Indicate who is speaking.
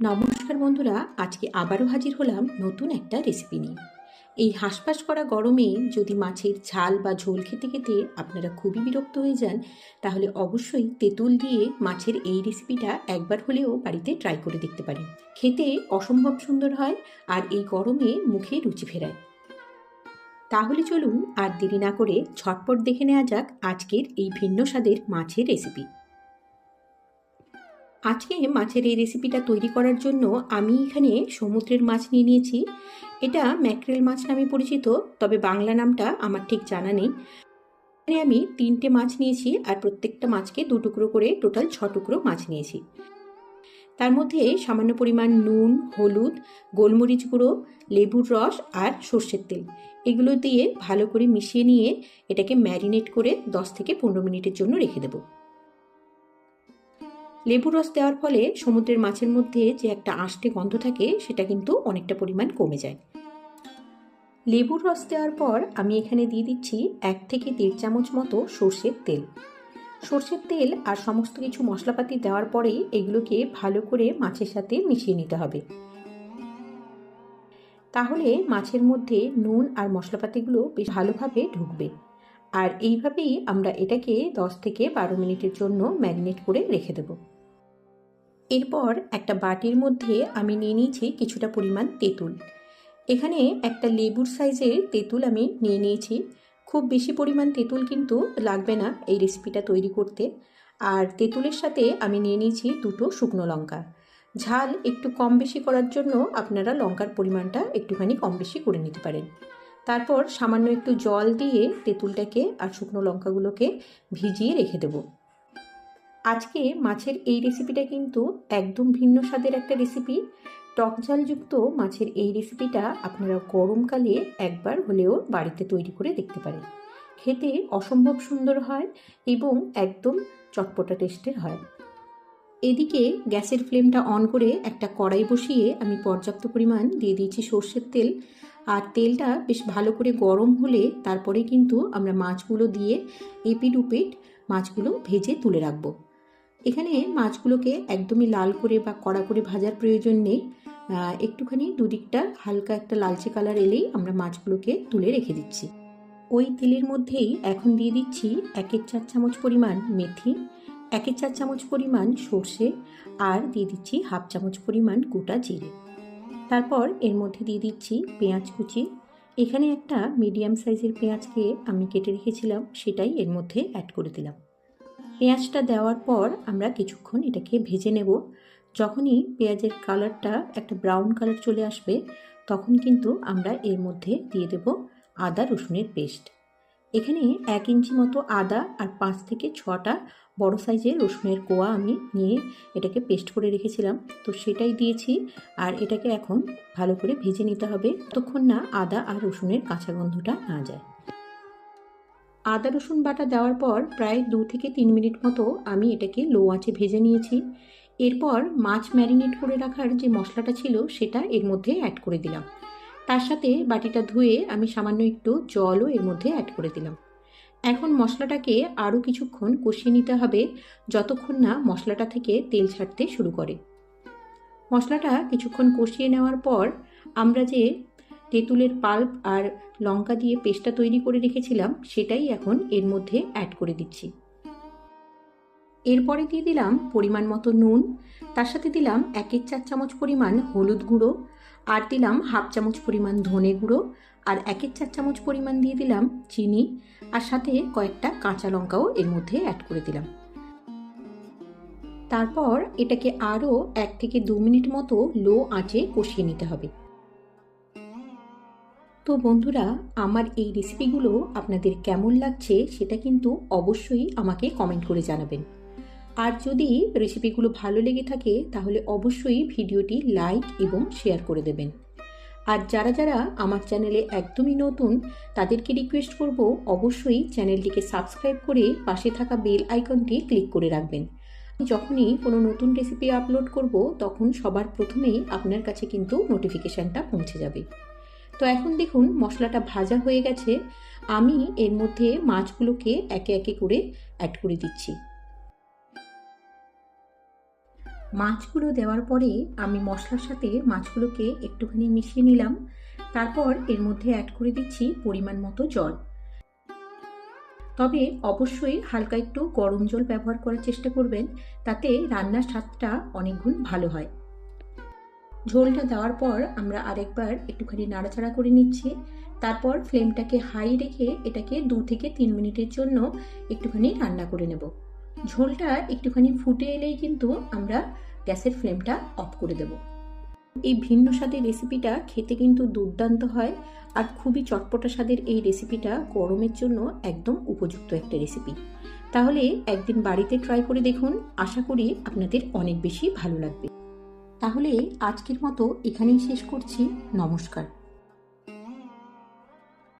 Speaker 1: নমস্কার বন্ধুরা, আজকে আবারও হাজির হলাম নতুন একটা রেসিপি নিয়ে। এই হাঁসপাস করা গরমে যদি মাছের ঝাল বা ঝোল খেতে খেতে আপনারা খুবই বিরক্ত হয়ে যান, তাহলে অবশ্যই তেঁতুল দিয়ে মাছের এই রেসিপিটা একবার হলেও বাড়িতে ট্রাই করে দেখতে পারেন। খেতে অসম্ভব সুন্দর হয় আর এই গরমে মুখে রুচি ফেরায়। তাহলে চলুন আর দেরি না করে ঝটপট দেখে নেওয়া যাক আজকের এই ভিন্ন স্বাদের মাছের রেসিপি আজকে মাছের এই রেসিপিটা তৈরি করার জন্য আমি এখানে সমুদ্রের মাছ নিয়ে নিয়েছি। এটা ম্যাকরেল মাছ নামে পরিচিত, তবে বাংলা নামটা আমার ঠিক জানা নেই। এখানে আমি তিনটে মাছ নিয়েছি আর প্রত্যেকটা মাছকে দু টুকরো করে টোটাল ছ টুকরো মাছ নিয়েছি। তার মধ্যে সামান্য পরিমাণ নুন, হলুদ, গোলমরিচ গুঁড়ো, লেবুর রস আর সর্ষের তেল। এগুলো দিয়ে ভালো করে মিশিয়ে নিয়ে এটাকে ম্যারিনেট করে দশ থেকে পনেরো মিনিটের জন্য রেখে দেবো। লেবু রস দেওয়ার ফলে সমুদ্রের মাছের মধ্যে যে একটা আষ্টে গন্ধ থাকে, সেটা কিন্তু অনেকটা পরিমাণ কমে যায়। লেবুর রস দেওয়ার পর আমি এখানে দিয়ে দিচ্ছি এক থেকে দেড় চামচ মতো সর্ষের তেল। সর্ষের তেল আর সমস্ত কিছু মশলাপাতি দেওয়ার পরেই এগুলোকে ভালো করে মাছের সাথে মিশিয়ে নিতে হবে। তাহলে মাছের মধ্যে নুন আর মশলাপাতিগুলো বেশ ভালোভাবে ঢুকবে। আর এইভাবেই আমরা এটাকে দশ থেকে বারো মিনিটের জন্য ম্যারিনেট করে রেখে দেব। এরপর একটা বাটির মধ্যে আমি নিয়ে নিয়েছি কিছুটা পরিমাণ তেঁতুল। এখানে একটা লেবুর সাইজের তেঁতুল আমি নিয়ে নিয়েছি। খুব বেশি পরিমাণ তেঁতুল কিন্তু লাগবে না এই রেসিপিটা তৈরি করতে। আর তেঁতুলের সাথে আমি নিয়ে নিয়েছি দুটো শুকনো লঙ্কা। ঝাল একটু কম বেশি করার জন্য আপনারা লঙ্কার পরিমাণটা একটুখানি কম বেশি করে নিতে পারেন। তারপর সামান্য একটু জল দিয়ে তেঁতুলটাকে আর শুকনো লঙ্কাগুলোকে ভিজিয়ে রেখে দেব। আজকে মাছের এই রেসিপিটা কিন্তু একদম ভিন্ন স্বাদের একটা রেসিপি টক ঝালযুক্ত মাছের এই রেসিপিটা আপনারা গরমকালে একবার হলেও বাড়িতে তৈরি করে দেখতে পারেন। খেতে অসম্ভব সুন্দর হয় এবং একদম চটপটা টেস্টের হয়। এদিকে গ্যাসের ফ্লেমটা অন করে একটা কড়াই বসিয়ে আমি পর্যাপ্ত পরিমাণ দিয়ে দিয়েছি সর্ষের তেল। আর তেলটা বেশ ভালো করে গরম হলে তারপরে কিন্তু আমরা মাছগুলো দিয়ে এপিট উপিট মাছগুলো ভেজে তুলে রাখব। এখানে মাছগুলোকে একদমই লাল করে বা কড়া করে ভাজার প্রয়োজন নেই। একটুখানি দুদিকটা হালকা একটা লালচে কালার এলেই আমরা মাছগুলোকে তুলে রেখে দিচ্ছি। ওই তেলের মধ্যেই এখন দিয়ে দিচ্ছি একের চার চামচ পরিমাণ মেথি, একের চার চামচ পরিমাণ সর্ষে আর দিয়ে দিচ্ছি হাফ চামচ পরিমাণ গোটা জিরে। তারপর এর মধ্যে দিয়ে দিচ্ছি পেঁয়াজ কুচি। এখানে একটা মিডিয়াম সাইজের পেঁয়াজকে আমি কেটে রেখেছিলাম, সেটাই এর মধ্যে অ্যাড করে দিলাম। পেঁয়াজটা দেওয়ার পর আমরা কিছুক্ষণ এটাকে ভেজে নেব। যখনই পেঁয়াজের কালারটা একটা ব্রাউন কালার চলে আসবে, তখন কিন্তু আমরা এর মধ্যে দিয়ে দেব আদা রসুনের পেস্ট। এখানে এক ইঞ্চি মতো আদা আর পাঁচ থেকে ছটা বড় সাইজের রসুনের কোয়া আমি নিয়ে এটাকে পেস্ট করে রেখেছিলাম। তো সেটাই দিয়েছি আর এটাকে এখন ভালো করে ভেজে নিতে হবে ততক্ষণ না আদা আর রসুনের কাঁচা গন্ধটা না যায়। আদা রসুন বাটা দেওয়ার পর প্রায় দু থেকে তিন মিনিট মতো আমি এটাকে লো আঁচে ভেজে নিয়েছি। এরপর মাছ ম্যারিনেট করে রাখার যে মশলাটা ছিল সেটা এর মধ্যে অ্যাড করে দিলাম। তার সাথে বাটিটা ধুয়ে আমি সামান্য একটু জলও এর মধ্যে অ্যাড করে দিলাম। এখন মশলাটাকে আরও কিছুক্ষণ কষিয়ে নিতে হবে যতক্ষণ না মশলাটা থেকে তেল ছাড়তে শুরু করে। মশলাটা কিছুক্ষণ কষিয়ে নেওয়ার পর আমরা যে তেঁতুলের পাল্প আর লঙ্কা দিয়ে পেস্টটা তৈরি করে রেখেছিলাম, সেটাই এখন এর মধ্যে অ্যাড করে দিচ্ছি। এরপরে দিয়ে দিলাম পরিমাণ মতো নুন, তার সাথে দিলাম একের চার চামচ পরিমাণ হলুদ গুঁড়ো, আর দিলাম হাফ চামচ পরিমাণ ধনে গুঁড়ো, আর একের চার চামচ পরিমাণ দিয়ে দিলাম চিনি, আর সাথে কয়েকটা কাঁচা লঙ্কাও এর মধ্যে অ্যাড করে দিলাম। তারপর এটাকে আরও এক থেকে দু মিনিট মতো লো আঁচে কষিয়ে নিতে হবে। তো বন্ধুরা, আমার এই রেসিপিগুলো আপনাদের কেমন লাগছে সেটা কিন্তু অবশ্যই আমাকে কমেন্ট করে জানাবেন। আর যদি রেসিপিগুলো ভালো লেগে থাকে, তাহলে অবশ্যই ভিডিওটি লাইক এবং শেয়ার করে দেবেন। আর যারা যারা আমার চ্যানেলে একদমই নতুন, তাদেরকে রিকোয়েস্ট করব অবশ্যই চ্যানেলটিকে সাবস্ক্রাইব করে পাশে থাকা বেল আইকনটি ক্লিক করে রাখবেন। যখনই কোনো নতুন রেসিপি আপলোড করব, তখন সবার প্রথমেই আপনার কাছে কিন্তু নোটিফিকেশানটা পৌঁছে যাবে। তো এখন দেখুন, মশলাটা ভাজা হয়ে গেছে। আমি এর মধ্যে মাছগুলোকে একে একে করে অ্যাড করে দিচ্ছি। মাছগুলো দেওয়ার পরে আমি মশলার সাথে মাছগুলোকে একটুখানি মিশিয়ে নিলাম। তারপর এর মধ্যে অ্যাড করে দিচ্ছি পরিমাণ মতো জল। তবে অবশ্যই হালকা একটু গরম জল ব্যবহার করার চেষ্টা করবেন, তাতে রান্নার স্বাদটা অনেকগুণ ভালো হয়। ঝোলটা দেওয়ার পর আমরা আরেকবার একটুখানি নাড়াচাড়া করে নিচ্ছি। তারপর ফ্লেমটাকে হাই রেখে এটাকে দু থেকে তিন মিনিটের জন্য একটুখানি রান্না করে নেব। ঝোলটা একটুখানি ফুটে এলেই কিন্তু আমরা গ্যাসের ফ্লেমটা অফ করে দেব। এই ভিন্ন স্বাদের রেসিপিটা খেতে কিন্তু দুর্দান্ত হয় আর খুবই চটপটা স্বাদের এই রেসিপিটা গরমের জন্য একদম উপযুক্ত একটা রেসিপি। তাহলে একদিন বাড়িতে ট্রাই করে দেখুন, আশা করি আপনাদের অনেক বেশি ভালো লাগবে। তাহলে আজকের মতো এখানেই শেষ করছি। নমস্কার।